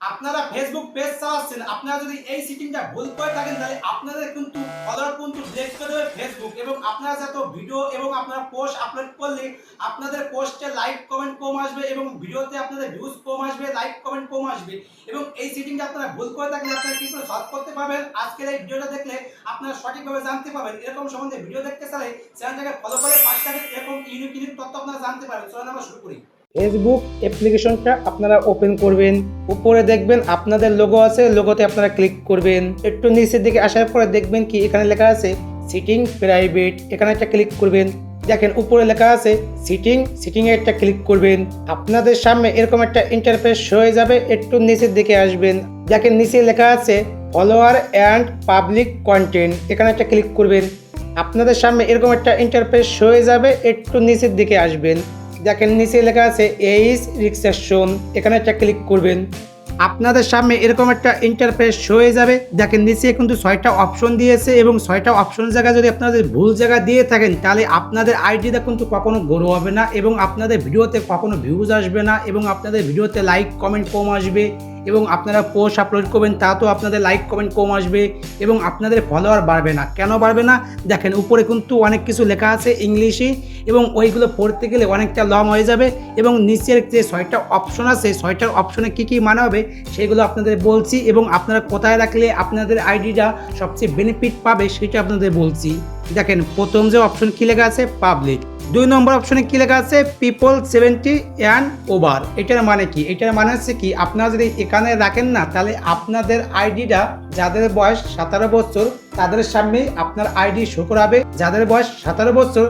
আপনারা Facebook page চালাচ্ছেন আপনারা যদি এই সিটিংটা ভুল করে থাকেন, তাহলে আপনাদের কিন্তু ফলোয়ার কিন্তু ব্রেক করে দেবে ফেসবুক এবং আপনারা যত ভিডিও এবং আপনারা পোস্ট আপলোড করলে আপনাদের পোস্টে লাইক কমেন্ট কম আসবে এবং ভিডিওতে আপনাদের ভিউজ কম আসবে লাইক কমেন্ট কম আসবে। এবং এই সিটিংটা আপনারা ভুল করে থাকলে আপনারা কি করে সলভ করতে পারবেন? আজকের এই ভিডিওটা দেখলে আপনারা সঠিকভাবে জানতে পারবেন। এরকম সম্বন্ধে ভিডিও দেখতে চাইলে চ্যানেলটাকে ফলো করে পাশে থাকে এরকম ইউনিক ইউনিক তথ্য আপনারা জানতে পারবেন। চলুন আমরা শুরু করি। ফেসবুক অ্যাপ্লিকেশনটা আপনারা ওপেন করবেন। উপরে দেখবেন আপনাদের লোগো আছে লোগোতে আপনারা ক্লিক করবেন। একটু নিচের দিকে আসার পরে দেখবেন কি এখানে লেখা আছে সিটিং প্রাইভেট এখানে একটা ক্লিক করবেন। দেখেন উপরে লেখা আছে সিটিং সিটিং এ একটা ক্লিক করবেন। আপনাদের সামনে এরকম একটা ইন্টারফেস হয়ে যাবে, একটু নিচের দিকে আসবেন। দেখেন নিচে লেখা আছে ফলোয়ার অ্যান্ড পাবলিক কন্টেন্ট এখানে একটা ক্লিক করবেন। আপনাদের সামনে এরকম একটা ইন্টারফেস হয়ে যাবে, একটু নিচের দিকে আসবেন। দেখেন নিচে লেখা আছে এইস রিক্সেশন এখানে একটা ক্লিক করবেন। আপনাদের সামনে এরকম একটা ইন্টারফেস হয়ে যাবে। দেখেন নিচে কিন্তু ছয়টা অপশন দিয়েছে এবং ছয়টা অপশন জায়গায় যদি আপনাদের ভুল জায়গা দিয়ে থাকেন, তাহলে আপনাদের আইডিটা কিন্তু কখনো গরু হবে না এবং আপনাদের ভিডিওতে কখনো ভিউজ আসবে না এবং আপনাদের ভিডিওতে লাইক কমেন্ট কম আসবে। এবং আপনারা পোস্ট আপলোড করবেন তাতেও আপনাদের লাইক কমেন্ট কম আসবে এবং আপনাদের ফলোয়ার বাড়বে না। কেন বাড়বে না? দেখেন, উপরে কিন্তু অনেক কিছু লেখা আছে ইংলিশে এবং ওইগুলো পড়তে গেলে অনেকটা লং হয়ে যাবে এবং নিচের যে ছয়টা অপশন আছে ছয়টার অপশনে কী কী মানে হবে সেগুলো আপনাদের বলছি এবং আপনারা কোথায় রাখলে আপনাদের আইডিটা সবচেয়ে বেনিফিট পাবে সেটা আপনাদের বলছি। দেখেন, প্রথম যে অপশন কী লেখা আছে? পাবলিক দুই নম্বর অপশনে কী লেখা আছে? পিপল সেভেন্টি অ্যান্ড ওভার এটার মানে কি? এটার মানে হচ্ছে কি, আপনারা যদি এখানে রাখেন না, তাহলে আপনাদের আইডিটা যাদের বয়স সতেরো বছর, তাদের সামনেই আপনার আইডি শো করাবে। যাদের বয়স সতেরো বছর,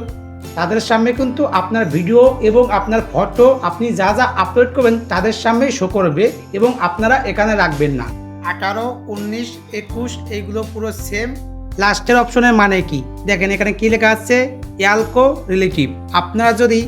তাদের সামনে কিন্তু আপনার ভিডিও এবং আপনার ফটো আপনি যা যা আপলোড করবেন, তাদের সামনেই শো করবে এবং আপনারা এখানে রাখবেন না। আঠারো, উনিশ, একুশ, এইগুলো পুরো সেম লাস্টের অপশনের মানে কি? দেখেন, এখানে কি লেখা আছে? অ্যালকো রিলেটিভ। আপনারা যদি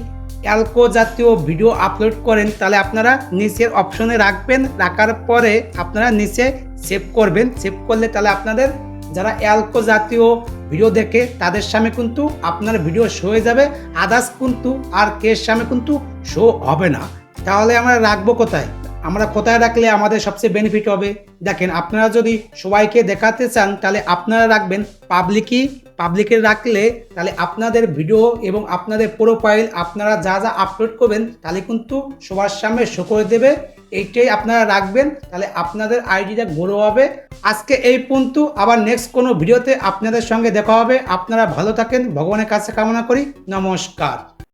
অ্যালকো জাতীয় ভিডিও আপলোড করেন, তাহলে আপনারা নিচের অপশনে রাখবেন, রাখার পরে আপনারা নিচে সেভ করবেন। সেভ করলে তাহলে আপনাদের, যারা অ্যালকো জাতীয় ভিডিও দেখে, তাদের সামনে কিন্তু আপনার ভিডিও শো হয়ে যাবে। আদার্স কিন্তু আর কের সামনে কিন্তু শো হবে না। তাহলে আমরা রাখব কোথায়? আমরা কোথায় রাখলে আমাদের সবচেয়ে বেনিফিট হবে? দেখেন, আপনারা যদি সবাইকে দেখাতে চান, তাহলে আপনারা রাখবেন পাবলিকই। পাবলিকে রাখলে তাহলে আপনাদের ভিডিও এবং আপনাদের প্রোফাইল আপনারা যা যা আপলোড করবেন, তাহলে কিন্তু সবার সামনে শো করে দেবে। এইটাই আপনারা রাখবেন, তাহলে আপনাদের আইডিটা গ্রো হবে। আজকে এই পর্যন্ত, আবার নেক্সট কোনো ভিডিওতে আপনাদের সঙ্গে দেখা হবে। আপনারা ভালো থাকেন, ভগবানের কাছে কামনা করি। নমস্কার।